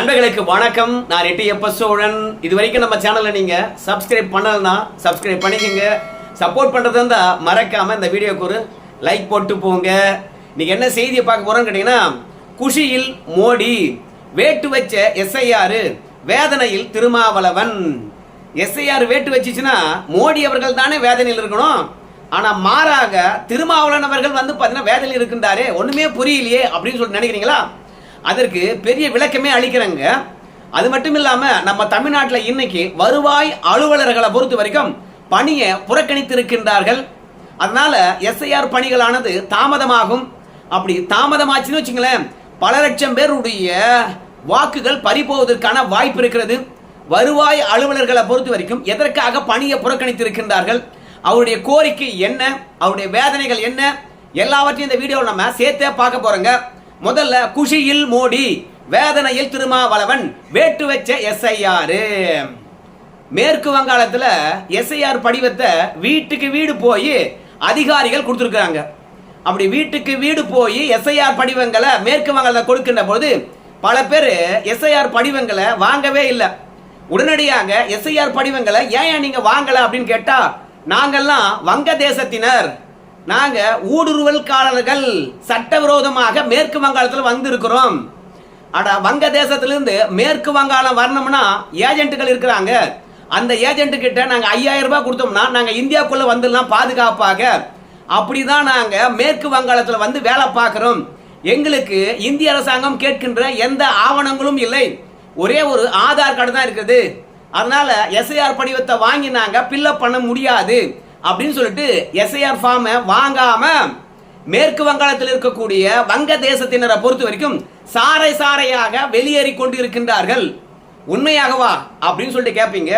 நண்பர்களுக்கு வணக்கம். நான் ரெட்டி எப்ப சோழன் இது வரைக்கும் நம்ம சேனலை நீங்க சப்ஸ்கிரைப் பண்ணலன்னா சப்ஸ்கிரைப் பண்ணிக்கோங்க. சப்போர்ட் பண்றது இருந்தா மறக்காம இந்த வீடியோக்கு ஒரு லைக் போட்டு போங்க. இன்னைக்கு என்ன செய்தியை பார்க்க போறோம்னு கேட்டீங்கன்னா குஷியில் மோடி வேட்டு வச்ச எஸ்ஐஆர் வேதனையில் திருமாவளவன். எஸ்ஐஆர் வேட்டு வச்சுச்சுன்னா மோடி அவர்கள் தானே வேதனையில் இருக்கணும். ஆனால் மாறாக திருமாவளவன் அவர்கள் வந்து பார்த்தீங்கன்னா வேதனையில் இருக்கின்றாரே. ஒன்றுமே புரியலையே அப்படின்னு சொல்லிட்டு நினைக்கிறீங்களா? அதற்கு பெரிய விளக்கமே அளிக்கிறாங்க. அது மட்டும் இல்லாமல் நம்ம தமிழ்நாட்டில் இன்னைக்கு வருவாய் அலுவலர்களை பொறுத்த வரைக்கும் பணியை புறக்கணித்திருக்கின்றார்கள். அதனால எஸ்ஐஆர் பணிகளானது தாமதமாகும். அப்படி தாமதமாச்சுன்னு வச்சுங்களேன் பல லட்சம் பேருடைய வாக்குகள் பறிபோவதற்கான வாய்ப்பு இருக்கிறது. வருவாய் அலுவலர்களை பொறுத்த வரைக்கும் எதற்காக பணியை புறக்கணித்திருக்கின்றார்கள்? அவருடைய கோரிக்கை என்ன? அவருடைய வேதனைகள் என்ன? எல்லாவற்றையும் இந்த வீடியோவில் நம்ம சேர்த்தே பார்க்க போகிறோங்க முதல்ல குஷியில் மோடி வேதனையில் திருமாவளவன் வேட்டு வச்ச எஸ்ஐஆர். மேற்கு வங்காளத்தில் எஸ்ஐஆர் படிவத்தை வீட்டுக்கு வீடு போய் அதிகாரிகள் கொடுத்துருக்காங்க அப்படி வீட்டுக்கு வீடு போய் எஸ்ஐஆர் படிவங்களை மேற்கு வங்காளத்தில் கொடுக்கின்ற பொழுது பல பேர் எஸ்ஐஆர் படிவங்களை வாங்கவே இல்லை. உடனடியாக எஸ்ஐஆர் படிவங்களை ஏன் நீங்கள் வாங்கலை அப்படின்னு கேட்டால் நாங்கள்லாம் வங்க தேசத்தினர் நாங்க ஊடுருவல்காரர்கள் சட்டவிரோதமாக மேற்கு வங்காளத்தில் வந்திருக்கிறோம். அட வங்க தேசத்திலிருந்து மேற்கு வங்காளம் வரணும்னா ஏஜென்ட்டுகள் இருக்கிறாங்க. அந்த ஏஜென்ட் கிட்ட நாங்க ஐயாயிரம் ரூபாய் கொடுத்தோம்னா நாங்க இந்தியாக்குள்ள வந்துடலாம் பாதுகாப்பாக. அப்படிதான் நாங்க மேற்கு வங்காளத்தில் வந்து வேலை பார்க்கிறோம். எங்களுக்கு இந்திய அரசாங்கம் கேட்கின்ற எந்த ஆவணங்களும் இல்லை. ஒரே ஒரு ஆதார் கார்டு தான் இருக்குது. அதனால எஸ்ஐஆர் படிவத்தை வாங்கி நாங்க பில்லப் பண்ண முடியாது. அப்படின்னு சொல்லிட்டு எஸ்ஐஆர் ஃபார்மை வாங்காம மேற்கு வங்காளத்தில் இருக்கக்கூடிய வங்க தேசத்தினரை பொறுத்த வரைக்கும் சாறை சாறையாக வெளியேறி கொண்டு இருக்கின்றார்கள் உண்மையாகவா அப்படின்னு சொல்லிட்டு கேட்பீங்க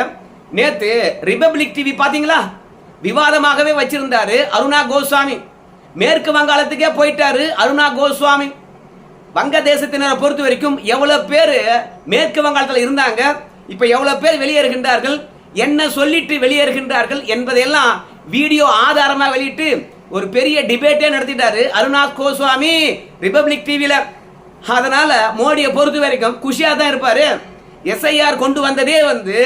நேத்து ரிபப்ளிக் டிவி பாத்தீங்களா விவாதமாகவே வச்சிருந்தாரு அருணா கோஸ்வாமி. மேற்கு வங்காளத்துக்கே போயிட்டாரு அருணா கோஸ்வாமி. வங்க தேசத்தினரை பொறுத்த வரைக்கும் எவ்வளவு பேர் மேற்கு வங்காளத்தில் இருந்தாங்க இப்ப எவ்வளவு பேர் வெளியேறுகின்றார்கள் என்ன சொல்லிட்டு வெளியேறுகின்றார்கள் என்பதையெல்லாம் வீடியோ ஆதாரமா வெளியிட்டு ஒரு பெரிய டிபேட்டே நடத்திட்டாரு அருணா கோஸ்வாமி ரிபப்ளிக் டிவியில அதனால மோடியை பொறுத்த வரைக்கும் குஷியா தான் இருப்பாரு. எஸ்ஐஆர் கொண்டு வந்ததே வந்து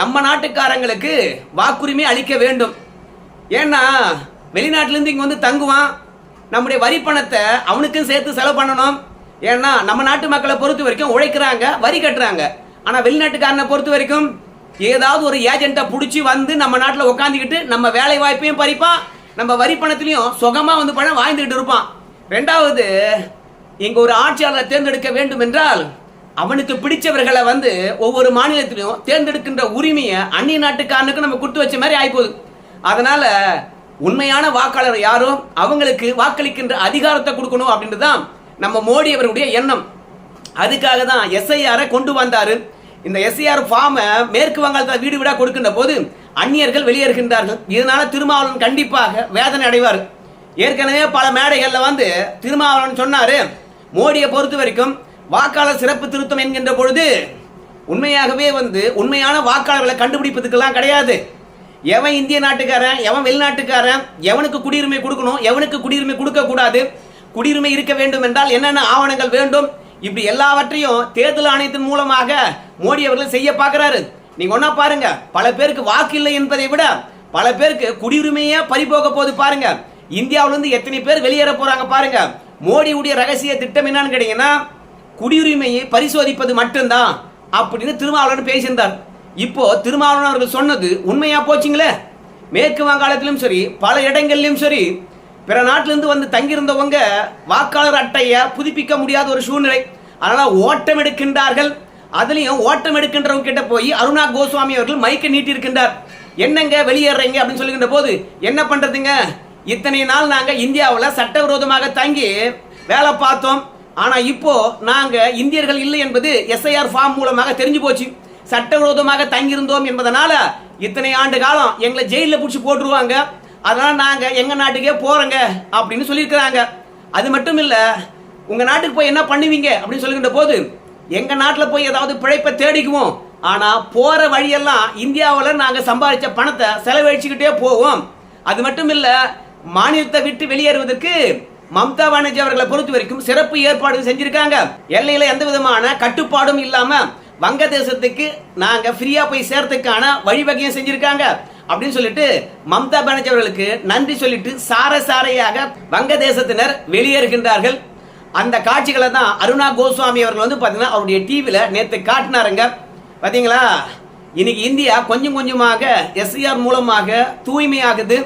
நம்ம நாட்டுக்காரங்களுக்கு வாக்குரிமை அளிக்க வேண்டும். ஏன்னா வெளிநாட்டிலேருந்து இங்கே வந்து தங்குவான். நம்முடைய வரி பணத்தை அவனுக்கும் சேர்த்து செலவு பண்ணணும். ஏன்னா நம்ம நாட்டு மக்களை பொறுத்த வரைக்கும் உழைக்கிறாங்க வரி கட்டுறாங்க. ஆனால் வெளிநாட்டுக்காரனை பொறுத்த வரைக்கும் ஏதாவது ஒரு ஏஜென்ட்டை பிடிச்சி வந்து நம்ம நாட்டில் உட்காந்துக்கிட்டு நம்ம வேலை வாய்ப்பையும் பறிப்பான் நம்ம வரி பணத்திலையும் சுகமாக வந்து பணம் வாழ்ந்துக்கிட்டு இருப்பான். ரெண்டாவது இங்கே ஒரு ஆட்சியாளரை தேர்ந்தெடுக்க வேண்டும் என்றால் அவனுக்கு பிடிச்சவர்களை வந்து ஒவ்வொரு மாநிலத்திலையும் தேர்ந்தெடுக்கின்ற உரிமையை அந்நிய நாட்டுக்காரனுக்கு நம்ம கொடுத்து வச்ச மாதிரி ஆகிப்போகுது அதனால உண்மையான வாக்காளர் யாரோ அவங்களுக்கு வாக்களிக்கின்ற அதிகாரத்தை கொடுக்கணும் அப்படின்றது தான் நம்ம மோடி அவருடைய எண்ணம். அதுக்காக தான் எஸ்ஐஆரை கொண்டு வந்தாரு. இந்த எஸ்சிஆர் ஃபார்மை மேற்கு வங்காளத்தில் வீடு வீடாக கொடுக்கின்ற போது அந்நியர்கள் வெளியேறுகின்றார்கள். இதனால திருமாவளவன் கண்டிப்பாக வேதனை அடைவார். ஏற்கனவே பல மேடைகளில் வந்து திருமாவளவன் சொன்னார் மோடியை பொறுத்த வரைக்கும் வாக்காளர் சிறப்பு திருத்தம் என்கின்ற பொழுது உண்மையாகவே வந்து உண்மையான வாக்காளர்களை கண்டுபிடிப்பதுக்கெல்லாம் கிடையாது. எவன் இந்திய நாட்டுக்காரன் எவன் வெளிநாட்டுக்காரன் எவனுக்கு குடியுரிமை கொடுக்கணும் எவனுக்கு குடியுரிமை கொடுக்கக்கூடாது குடியுரிமை இருக்க வேண்டும் என்றால் என்னென்ன ஆவணங்கள் வேண்டும் இப்படி எல்லாவற்றையும் தேர்தல் ஆணையத்தின் மூலமாக மோடி அவர்கள் செய்ய பார்க்கிறாரு. நீங்க ஒன்னா பாருங்க. பல பேருக்கு வாக்கு இல்லை என்பதை விட பல பேருக்கு குடியுரிமையே பறிபோக போகுது பாருங்க. இந்தியாவிலேருந்து எத்தனை பேர் வெளியேற போறாங்க பாருங்க. மோடியுடைய ரகசிய திட்டம் என்னன்னு கேட்டீங்கன்னா குடியுரிமையை பரிசோதிப்பது மட்டும்தான் அப்படின்னு திருமாவளவன் பேசியிருந்தார். இப்போ திருமாவளவன் அவர்கள் சொன்னது உண்மையா போச்சுங்களே? மேற்கு வங்காளத்திலும் சரி பல இடங்கள்லயும் சரி பிற நாட்டிலிருந்து வந்து தங்கியிருந்தவங்க வாக்காளர் அட்டையை புதுப்பிக்க முடியாத ஒரு சூழ்நிலை. அதனால் ஓட்டம் எடுக்கின்றார்கள். அதுலேயும் ஓட்டம் எடுக்கின்றவங்க கிட்ட போய் அருணா கோஸ்வாமி அவர்கள் மைக்கை நீட்டியிருக்கின்றார். என்னங்க வெளியேறீங்க அப்படின்னு சொல்லுகின்ற போது என்ன பண்ணுறதுங்க இத்தனை நாள் நாங்கள் இந்தியாவில் சட்டவிரோதமாக தங்கி வேலை பார்த்தோம். ஆனால் இப்போ நாங்கள் இந்தியர்கள் இல்லை என்பது எஸ்ஐஆர் ஃபார்ம் மூலமாக தெரிஞ்சு போச்சு. சட்டவிரோதமாக தங்கியிருந்தோம் என்பதனால இத்தனை ஆண்டு காலம் எங்களை ஜெயிலில் பிடிச்சி போட்டுருவாங்க. அதனால் நாங்கள் எங்கள் நாட்டுக்கே போகிறோங்க அப்படின்னு சொல்லியிருக்கிறாங்க. அது மட்டும் இல்லை உங்கள் நாட்டுக்கு போய் என்ன பண்ணுவீங்க அப்படின்னு சொல்லுகின்ற போது எங்கள் நாட்டில் போய் ஏதாவது பிழைப்பை தேடிக்குவோம். ஆனால் போகிற வழியெல்லாம் இந்தியாவில் நாங்கள் சம்பாதிச்ச பணத்தை செலவழிச்சுக்கிட்டே போவோம். அது மட்டும் இல்லை மாநிலத்தை விட்டு வெளியேறுவதற்கு மம்தா பானர்ஜி அவர்களை பொறுத்த வரைக்கும் சிறப்பு ஏற்பாடு செஞ்சிருக்காங்க. எல்லையில எந்த விதமான கட்டுப்பாடும் இல்லாம வங்கதேசத்துக்கு நாங்க ஃப்ரீயா போய் சேர்த்துக்கான வழிவகையும் செஞ்சிருக்காங்க. அப்படின்னு சொல்லிட்டு மம்தா பானர்ஜி அவர்களுக்கு நன்றி சொல்லிட்டு சார சாரையாக வங்கதேசத்தினர் வெளியேறுகின்றார்கள். அந்த காட்சிகளை தான் அருணா கோஸ்வாமி அவர்கள் வந்து பார்த்தீங்கன்னா அவருடைய டிவியில் நேற்று காட்டினாருங்க. பார்த்தீங்களா இன்னைக்கு இந்தியா கொஞ்சம் கொஞ்சமாக எஸ்ஐஆர் மூலமாக தூய்மையாகுது.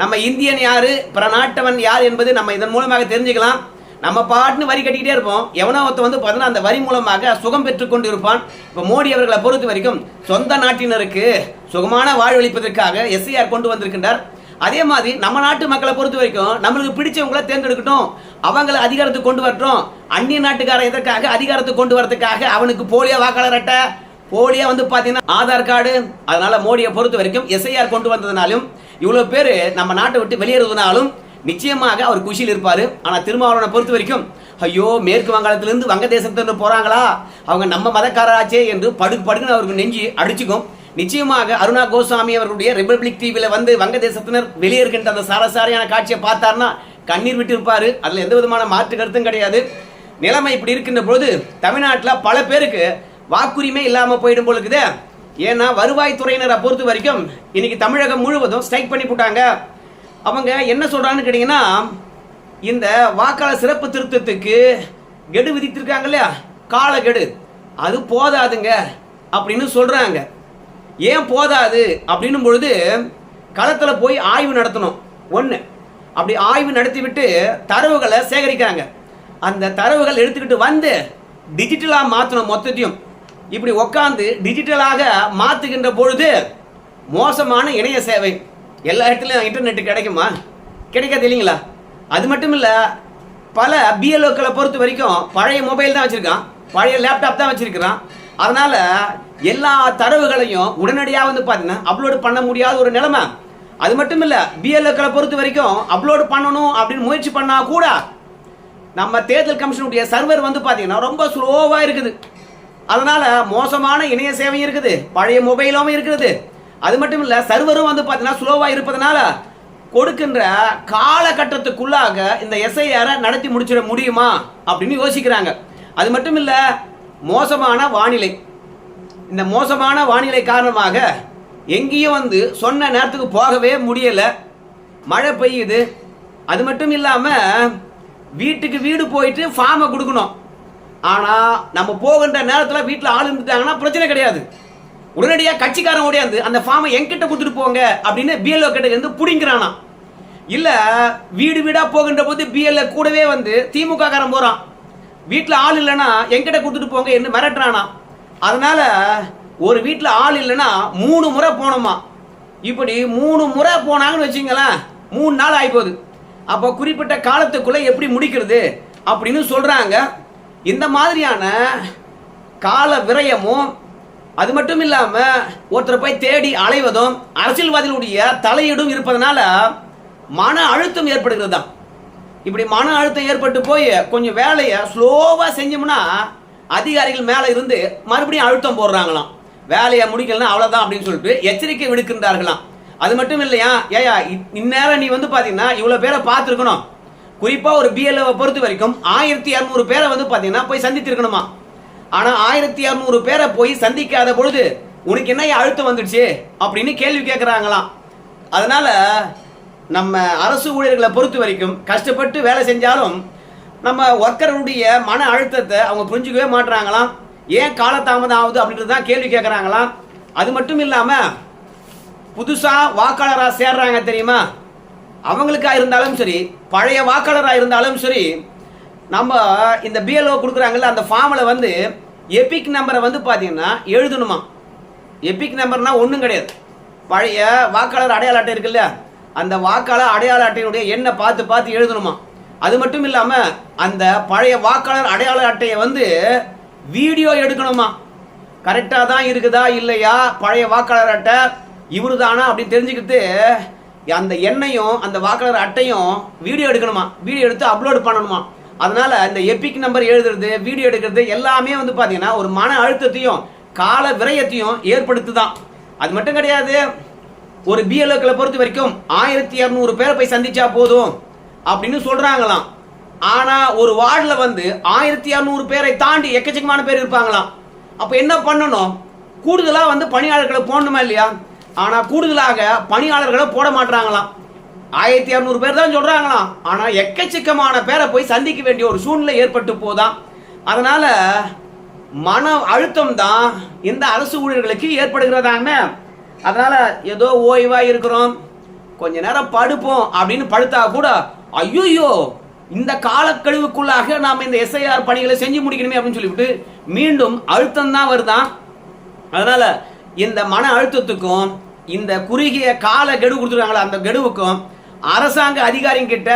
நம்ம இந்தியன் யாரு? பிற நாட்டவன் யார் என்பது நம்ம இதன் மூலமாக தெரிஞ்சுக்கலாம். நம்ம பாட்டுன்னு வரி கட்டிக்கிட்டே இருப்போம். எவனோ ஒருத்த வந்து பார்த்தீங்கன்னா அந்த வரி மூலமாக சுகம் பெற்றுக்கொண்டு இருப்பான் இப்போ மோடி அவர்களை பொறுத்த வரைக்கும் சொந்த நாட்டினருக்கு சுகமான வாழ்வளிப்பதற்காக எஸ்ஐஆர் கொண்டு வந்திருக்கின்றார். அதே மாதிரி நம்ம நாட்டு மக்களை பொறுத்த வரைக்கும் நம்மளுக்கு பிடிச்சவங்கள தேர்ந்தெடுக்கட்டும். அவங்களை அதிகாரத்துக்கு கொண்டு வரட்டும். அந்நிய நாட்டுக்கார எதற்காக அதிகாரத்துக்கு கொண்டு வரதுக்காக அவனுக்கு போலியோ வாக்காளர் அட்டை? போலியா வந்து பார்த்தீங்கன்னா ஆதார் கார்டு. அதனால மோடியை பொறுத்த வரைக்கும் எஸ்ஐஆர் கொண்டு வந்ததுனாலும் இவ்வளோ பேர் நம்ம நாட்டை விட்டு வெளியேறதுனாலும் நிச்சயமாக அவர் குஷியில் இருப்பாரு. ஆனா திருமாவளவனை பொறுத்த வரைக்கும் ஐயோ மேற்கு வங்காளத்திலிருந்து வங்கதேசத்திலிருந்து போறாங்களா? அவங்க நம்ம மதக்காரராச்சே என்று படுக்கு படுக்குன்னு அவருக்கு நெஞ்சு அடிச்சுக்கும். நிச்சயமாக அருணா கோஸ்வாமி அவர்களுடைய ரிபப்ளிக் டிவியில வந்து வங்கதேசத்தினர் வெளியேறுகின்ற அந்த சாரசாரியான காட்சியை பார்த்தார்னா கண்ணீர் விட்டு இருப்பாரு. அதுல எந்த விதமான மாற்று கருத்தும் கிடையாது. நிலைமை இப்படி இருக்கின்ற பொழுது தமிழ்நாட்டில் பல பேருக்கு வாக்குரிமை இல்லாம போயிடும் பொழுது இருக்குதே ஏன்னா வருவாய்த்துறையினரை பொறுத்த வரைக்கும் இன்னைக்கு தமிழகம் முழுவதும் ஸ்ட்ரைக் பண்ணி போட்டாங்க. அவங்க என்ன சொல்கிறாங்கன்னு கேட்டிங்கன்னா இந்த வாக்காளர் சிறப்பு திருத்தத்துக்கு கெடு விதித்திருக்காங்க இல்லையா? கால கெடு. அது போதாதுங்க அப்படின்னு சொல்கிறாங்க ஏன் போதாது? அப்படின்னும் பொழுது களத்தில் போய் ஆய்வு நடத்தணும். ஒன்று அப்படி ஆய்வு நடத்திவிட்டு தரவுகளை சேகரிக்கிறாங்க. அந்த தரவுகள் எடுத்துக்கிட்டு வந்து டிஜிட்டலாக மாற்றணும் மொத்தத்தையும். இப்படி உக்காந்து டிஜிட்டலாக மாற்றுகின்ற பொழுது மோசமான இணைய சேவை. எல்லா இடத்துலையும் இன்டர்நெட் கிடைக்குமா? கிடைக்காது இல்லைங்களா? அது மட்டும் இல்லை பல பிஎல்ஓக்களை பொறுத்த வரைக்கும் பழைய மொபைல் தான் வச்சுருக்கான். பழைய லேப்டாப் தான் வச்சுருக்கிறான். அதனால் எல்லா தரவுகளையும் உடனடியாக வந்து பார்த்தீங்கன்னா அப்லோடு பண்ண முடியாத ஒரு நிலைமை. அது மட்டும் இல்லை பிஎல்ஓக்களை பொறுத்த வரைக்கும் அப்லோடு பண்ணணும் அப்படின்னு முயற்சி பண்ணால் கூட நம்ம தேர்தல் கமிஷனுடைய சர்வர் வந்து பார்த்தீங்கன்னா ரொம்ப ஸ்லோவாக இருக்குது. அதனால் மோசமான இணைய சேவையும் இருக்குது. பழைய மொபைலும் இருக்குது. அது மட்டும் இல்லை சர்வரும் வந்து பார்த்தீங்கன்னா ஸ்லோவாக இருப்பதனால கொடுக்கின்ற காலகட்டத்துக்குள்ளாக இந்த எஸ்ஐஆரை நடத்தி முடிச்சிட முடியுமா அப்படின்னு யோசிக்கிறாங்க. அது மட்டும் இல்லை மோசமான வானிலை. இந்த மோசமான வானிலை காரணமாக எங்கேயும் வந்து சொன்ன நேரத்துக்கு போகவே முடியலை. மழை பெய்யுது. அது மட்டும் இல்லாமல் வீட்டுக்கு வீடு போயிட்டு ஃபார்மை கொடுக்கணும். ஆனால் நம்ம போகின்ற நேரத்தில் வீட்டில் ஆள் இருந்துட்டாங்கன்னா பிரச்சனை கிடையாது. உடனடியாக கட்சிக்காரன் ஓடியாந்து அந்த ஃபார்மை என்கிட்ட கொடுத்துட்டு போங்க அப்படின்னு பிஎல்ஓ கிட்ட இருந்து பிடிங்கிறானா இல்லை வீடு வீடாக போகின்ற போது பிஎல்ஏ கூடவே வந்து திமுக காரன் போகிறான் வீட்டில் ஆள் இல்லைன்னா என்கிட்ட கொடுத்துட்டு போங்க என்று மிரட்டுறானா அதனால ஒரு வீட்டில் ஆள் இல்லைன்னா மூணு முறை போனோமா. இப்படி மூணு முறை போனாங்கன்னு வச்சுங்களேன் மூணு நாள் ஆகிப்போகுது அப்போ குறிப்பிட்ட காலத்துக்குள்ளே எப்படி முடிக்கிறது அப்படின்னு சொல்கிறாங்க இந்த மாதிரியான கால விரயமும் அது மட்டும் இல்லாமல் ஒருத்தரை போய் தேடி அலைவதும் அரசியல்வாதிகளுடைய தலையீடும் இருப்பதனால மன அழுத்தம் ஏற்படுகிறது தான் இப்படி மன அழுத்தம் ஏற்பட்டு போய் கொஞ்சம் வேலையை ஸ்லோவாக செஞ்சோம்னா அதிகாரிகள் மேலே இருந்து மறுபடியும் அழுத்தம் போடுறாங்களாம். வேலையை முடிக்கலன்னா அவ்வளோதான் அப்படின்னு சொல்லிட்டு எச்சரிக்கை விடுக்கின்றார்களாம். அது மட்டும் இல்லையா? ஏயா இந்நேரம் நீ வந்து பார்த்தீங்கன்னா இவ்வளோ பேரை பார்த்துருக்கணும். குறிப்பாக ஒரு பிஎல்ஏவை பொறுத்த வரைக்கும் ஆயிரத்தி இரநூறு பேரை வந்து பார்த்தீங்கன்னா போய் சந்தித்திருக்கணுமா ஆனால் ஆயிரத்தி இரநூறு பேரை போய் சந்திக்காத பொழுது உனக்கு என்ன அழுத்தம் வந்துடுச்சு? அப்படின்னு கேள்வி கேட்குறாங்களாம் அதனால நம்ம அரசு ஊழியர்களை பொறுத்த வரைக்கும் கஷ்டப்பட்டு வேலை செஞ்சாலும் நம்ம ஒர்க்கருடைய மன அழுத்தத்தை அவங்க புரிஞ்சுக்கவே மாட்டுறாங்களாம் ஏன் காலதாமதம் ஆகுது அப்படின்றது தான் கேள்வி கேட்குறாங்களாம் அது மட்டும் இல்லாமல் புதுசாக வாக்காளராக சேர்றாங்க தெரியுமா? அவங்களுக்காக இருந்தாலும் சரி பழைய வாக்காளராக இருந்தாலும் சரி நம்ம இந்த பிஎல்ஓ கொடுக்குறாங்கல்ல அந்த ஃபார்மில் வந்து எபிக் நம்பரை வந்து பார்த்தீங்கன்னா எழுதணுமா? எபிக் நம்பர்னா ஒன்றும் கிடையாது. பழைய வாக்காளர் அடையாள அட்டை இருக்குல்ல அந்த வாக்காளர் அடையாள அட்டையினுடைய எண்ணை பார்த்து பார்த்து எழுதணுமா? அது மட்டும் இல்லாமல் அந்த பழைய வாக்காளர் அடையாள அட்டையை வந்து வீடியோ எடுக்கணுமா? கரெக்டாக தான் இருக்குதா இல்லையா? பழைய வாக்காளர் அட்டை இவரு தானா அப்படின்னு தெரிஞ்சுக்கிட்டு அந்த எண்ணையும் அந்த வாக்காளர் அட்டையும் வீடியோ எடுக்கணுமா? வீடியோ எடுத்து அப்லோட் பண்ணணுமா? அதனால இந்த எபிக் நம்பர் எழுதுறது வீடியோ எடுக்கிறது எல்லாமே வந்து பார்த்தீங்கன்னா ஒரு மன அழுத்தத்தையும் கால விரயத்தையும் ஏற்படுத்துதான். அது மட்டும் கிடையாது. ஒரு பிஎல்ஓக்களை பொறுத்த வரைக்கும் ஆயிரத்தி இரநூறு பேரை போய் சந்திச்சா போதும் அப்படின்னு சொல்றாங்களாம். ஆனா ஒரு வார்டில் வந்து ஆயிரத்தி இரநூறு பேரை தாண்டி எக்கச்சக்கமான பேர் இருப்பாங்களாம். அப்ப என்ன பண்ணணும்? கூடுதலா வந்து பணியாளர்களை போடணுமா இல்லையா? ஆனா கூடுதலாக பணியாளர்களை போட மாட்டாங்களாம் ஆயிரத்தி இரநூறு பேர் தான் சொல்றாங்களாம். ஆனால் எக்கச்சக்கமான பேரை போய் சந்திக்க வேண்டிய ஒரு சூழ்நிலை ஏற்பட்டு போதான் அதனால மன அழுத்தம் தான் இந்த அரசு ஊழியர்களுக்கு ஏற்படுகிறதாங்க அதனால ஏதோ ஓய்வா இருக்கிறோம். கொஞ்ச நேரம் படுப்போம் அப்படின்னு படுத்தா கூட ஐயோயோ இந்த காலக்கழிவுக்குள்ளாக நாம் இந்த எஸ்ஐஆர் பணிகளை செஞ்சு முடிக்கணுமே அப்படின்னு சொல்லிவிட்டு மீண்டும் அழுத்தம் தான் வருதான் அதனால இந்த மன அழுத்தத்துக்கும் இந்த குறுகிய கால கெடு கொடுத்துருக்காங்களா அந்த கெடுவுக்கும் அரசாங்க அதிகாரிங்கிட்ட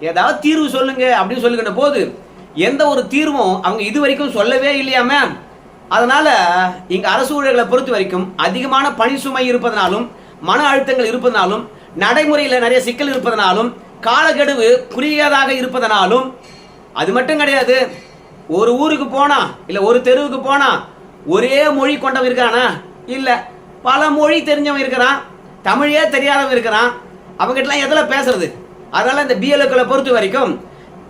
ஏதாவது தீர்வு சொல்லுங்க அப்படின்னு சொல்லுகின்ற போது எந்த ஒரு தீர்வும் அவங்க இது வரைக்கும் சொல்லவே இல்லையாம அதனால இங்க அரசு ஊழியர்களை பொறுத்த வரைக்கும் அதிகமான பணி சுமை இருப்பதனாலும் மன அழுத்தங்கள் இருப்பதனாலும் நடைமுறையில் நிறைய சிக்கல் இருப்பதனாலும் காலக்கெடுவு குறுகியதாக இருப்பதனாலும் அது மட்டும் கிடையாது. ஒரு ஊருக்கு போனா இல்ல ஒரு தெருவுக்கு போனா ஒரே மொழி கொண்டவன் இருக்கானா இல்ல. பல மொழி தெரிஞ்சவன் இருக்கிறான். தமிழே தெரியாதவன் இருக்கிறான். அவங்ககிட்டலாம் எதில் பேசுறது? அதனால் இந்த பிஎல்ஓக்களை பொறுத்த வரைக்கும்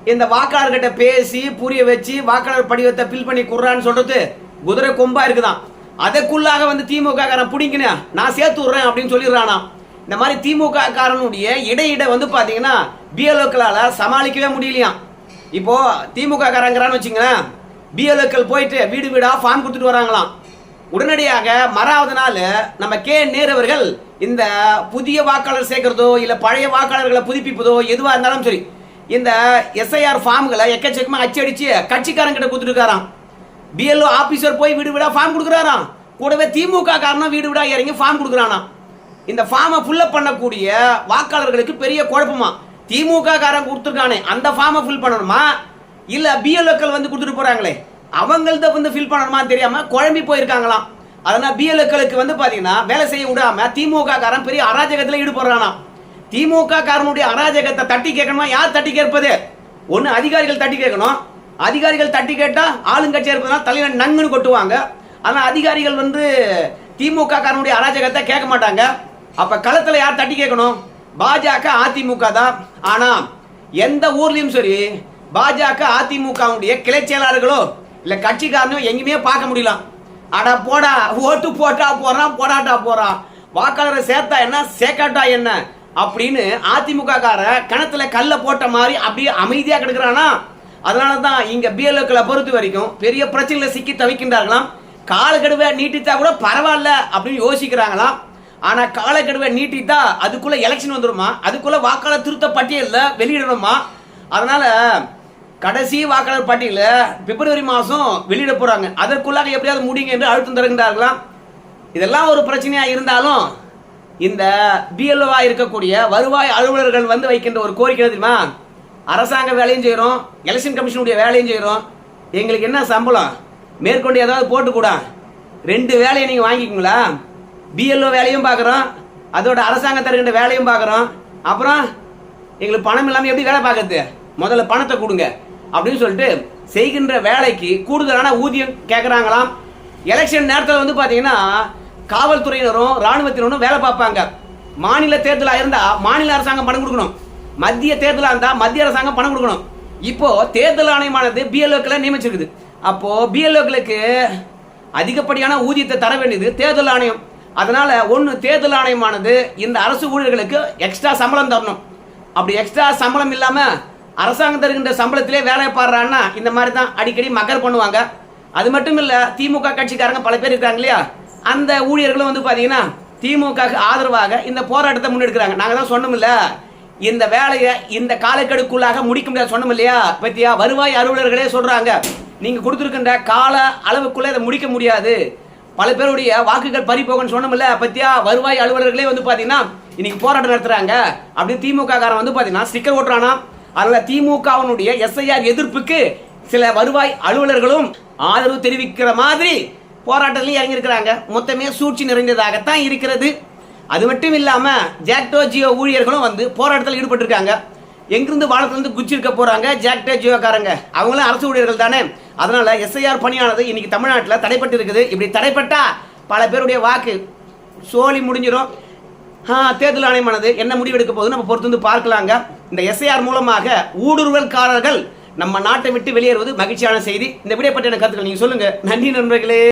இந்த வாக்காளர்கிட்ட பேசி புரிய வச்சு வாக்காளர் படிவத்தை ஃபில் பண்ணி குடுறான்னு சொல்றது குதிரை கொம்பாக இருக்குதான். அதுக்குள்ளாக வந்து திமுக காரன் நான் சேர்த்து விட்றேன் அப்படின்னு சொல்லிடுறானா. இந்த மாதிரி திமுக காரனுடைய இடையிட வந்து பார்த்தீங்கன்னா பிஎல்ஓக்களால் சமாளிக்கவே முடியலையாம் இப்போது திமுக காரங்கிறான்னு வச்சுங்களேன் பிஎல்ஓக்கள் போயிட்டு வீடு வீடாக ஃபார்ம் கொடுத்துட்டு வராங்களாம். உடனடியாக மறாவது நாள் நம்ம கே நேரு அவர்கள் இந்த புதிய வாக்காளர் சேர்க்கிறதோ இல்ல பழைய வாக்காளர்களை புதுப்பிப்பதோ எதுவா இருந்தாலும் சரி இந்த எஸ்ஐஆர் ஃபார்ம்களை எக்கச்சக்கமா அச்சடிச்சு கட்சிக்காரங்கிட்ட கொடுத்துருக்காராம் பிஎல்ஓ ஆபீசர் போய் வீடு வீடா ஃபார்ம் கொடுக்குறாராம். கூடவே திமுக காரணம் வீடு வீடா இறங்கி ஃபார்ம் கொடுக்குறானாம். இந்த ஃபார்மை ஃபுல்லப் பண்ணக்கூடிய வாக்காளர்களுக்கு பெரிய குழப்பமா? திமுக காரன் கொடுத்துருக்கானே அந்த ஃபார்மை ஃபில் பண்ணணுமா? இல்ல பிஎல்ஓக்கள் வந்து கொடுத்துட்டு போறாங்களே? அவங்கள்ட்ட வந்து ஃபில் பண்ணணுமா தெரியாம குழம்பி போயிருக்காங்களாம். அதனால பிஎல்ஓக்களுக்கு வந்து பாத்தீங்கன்னா வேலை செய்ய விடாம திமுக காரன் பெரிய அராஜகத்துல ஈடுபடுறானா திமுக காரனுடைய அராஜகத்தை தட்டி கேட்கணுமா? யார் தட்டி கேட்பது? ஒன்று அதிகாரிகள் தட்டி கேட்கணும். அதிகாரிகள் தட்டி கேட்டா ஆளுங்கட்சி இருப்பதனால தலைவர் நங்குன்னு கொட்டுவாங்க. ஆனா அதிகாரிகள் வந்து திமுக காரனுடைய அராஜகத்தை கேட்க மாட்டாங்க. அப்ப களத்துல யார் தட்டி கேட்கணும்? பாஜக அதிமுக தான். ஆனா எந்த ஊர்லயும் சரி பாஜக அதிமுகவுடைய கிளை செயலாளர்களோ இல்லை கட்சிக்காரனும் எங்கேயுமே பார்க்க முடியலாம் அடா போடா ஓட்டு போட்டா போறான் போடாட்டா போறான். வாக்காளரை சேர்த்தா என்ன சேர்க்காட்டா என்ன? அப்படின்னு அதிமுக கார கணத்துல கல்ல போட்ட மாதிரி அப்படியே அமைதியாக கிடக்குறானா? அதனால தான் இங்க பிஎல்ஓக்களை பொறுத்த வரைக்கும் பெரிய பிரச்சனையில் சிக்கி தவிக்கின்றார்களாம். காலக்கெடுவை நீட்டித்தா கூட பரவாயில்ல அப்படின்னு யோசிக்கிறாங்களாம். ஆனால் காலக்கெடுவை நீட்டித்தா அதுக்குள்ளே எலெக்ஷன் வந்துடுமா அதுக்குள்ளே வாக்காளர் திருத்த பட்டியலில் வெளியிடணுமா? அதனால கடைசி வாக்காளர் பட்டியல பிப்ரவரி மாதம் வெளியிட போகிறாங்க அதற்குள்ளாக எப்படியாவது முடியுங்க என்று அழுத்தம் தருகின்றார்களாம் இதெல்லாம் ஒரு பிரச்சனையாக இருந்தாலும் இந்த பிஎல்ஓவா இருக்கக்கூடிய வருவாய் அலுவலர்கள் வந்து வைக்கின்ற ஒரு கோரிக்கை தெரியுமா? அரசாங்க வேலையும் செய்கிறோம் எலெக்ஷன் கமிஷனுடைய வேலையும் செய்கிறோம் எங்களுக்கு என்ன சம்பளம்? மேற்கொண்டு ஏதாவது போட்டுக்கூடா ரெண்டு வேலையை நீங்கள் வாங்கிக்கீங்களா? பிஎல்ஓ வேலையும் பார்க்குறோம் அதோட அரசாங்கம் தருகின்ற வேலையும் பார்க்குறோம். அப்புறம் எங்களுக்கு பணம் இல்லாமல் எப்படி வேலை பார்க்கறது? முதல்ல பணத்தை கொடுங்க அப்படின்னு சொல்லிட்டு செய்கின்ற வேலைக்கு கூடுதலான ஊதியம் கேட்குறாங்களாம் எலெக்ஷன் நேரத்தில் வந்து பார்த்தீங்கன்னா காவல்துறையினரும் ராணுவத்தினரும் வேலை பார்ப்பாங்க. மாநில தேர்தலாக இருந்தால் மாநில அரசாங்கம் பணம் கொடுக்கணும். மத்திய தேர்தலாக இருந்தால் மத்திய அரசாங்கம் பணம் கொடுக்கணும். இப்போ தேர்தல் ஆணையமானது பிஎல்ஓக்களை நியமிச்சிருக்குது. அப்போ பிஎல்ஓக்களுக்கு அதிகப்படியான ஊதியத்தை தர வேண்டியது தேர்தல் ஆணையம். அதனால ஒன்று தேர்தல் ஆணையமானது இந்த அரசு ஊழியர்களுக்கு எக்ஸ்ட்ரா சம்பளம் தரணும். அப்படி எக்ஸ்ட்ரா சம்பளம் இல்லாமல் அரசாங்கம் தருகின்ற சம்பளத்திலே வேலை பாடுறான்னா இந்த மாதிரி தான் அடிக்கடி மக்கள் பண்ணுவாங்க. அது மட்டும் இல்லை திமுக கட்சிக்காரங்க பல பேர் இருக்காங்க இல்லையா? அந்த ஊழியர்களும் வந்து பார்த்தீங்கன்னா திமுக ஆதரவாக இந்த போராட்டத்தை முன்னெடுக்கிறாங்க. நாங்கள் தான் சொன்னோம்ல இந்த வேலையை இந்த காலக்கெடுக்குள்ளாக முடிக்க முடியாது சொன்னோம் இல்லையா? பத்தியா? வருவாய் அலுவலர்களே சொல்கிறாங்க நீங்கள் கொடுத்துருக்கின்ற கால அளவுக்குள்ளே இதை முடிக்க முடியாது. பல பேருடைய வாக்குகள் பறிப்போகன்னு சொன்னோம்ல பத்தியா? வருவாய் அலுவலர்களே வந்து பார்த்தீங்கன்னா இன்னைக்கு போராட்டம் நடத்துகிறாங்க அப்படின்னு திமுக காரன் வந்து பார்த்தீங்கன்னா ஸ்டிக்கர் ஓட்டுறானா அதனால திமுகவினுடைய எஸ்ஐஆர் எதிர்ப்புக்கு சில வருவாய் அலுவலர்களும் ஆதரவு தெரிவிக்கிற மாதிரி போராட்டத்திலையும் இறங்கியிருக்கிறாங்க. மொத்தமே சூழ்ச்சி நிறைந்ததாகத்தான் இருக்கிறது. அது மட்டும் இல்லாமல் ஜாக்டோ ஜியோ ஊழியர்களும் வந்து போராட்டத்தில் ஈடுபட்டிருக்காங்க. எங்கிருந்து வானத்திலிருந்து குச்சி இருக்க ஜாக்டோ ஜியோக்காரங்க அவங்களும் அரசு ஊழியர்கள் தானே. அதனால் எஸ்ஐஆர் பணியானது இன்னைக்கு தமிழ்நாட்டில் தடைப்பட்டு இருக்குது. இப்படி தடைப்பட்டால் பல பேருடைய வாக்கு சோழி முடிஞ்சிடும் தேர்தல் ஆணையமானது என்ன முடிவெடுக்க போகுது நம்ம பொறுத்து வந்து பார்க்கலாங்க. இந்த எஸ்ஐஆர் மூலமாக ஊடுருவல்காரர்கள் நம்ம நாட்டை விட்டு வெளியேறுவது மகிழ்ச்சியான செய்தி. இந்த விடைப்பட்ட கருத்துக்கள் நீங்க சொல்லுங்க. நன்றி நண்பர்களே.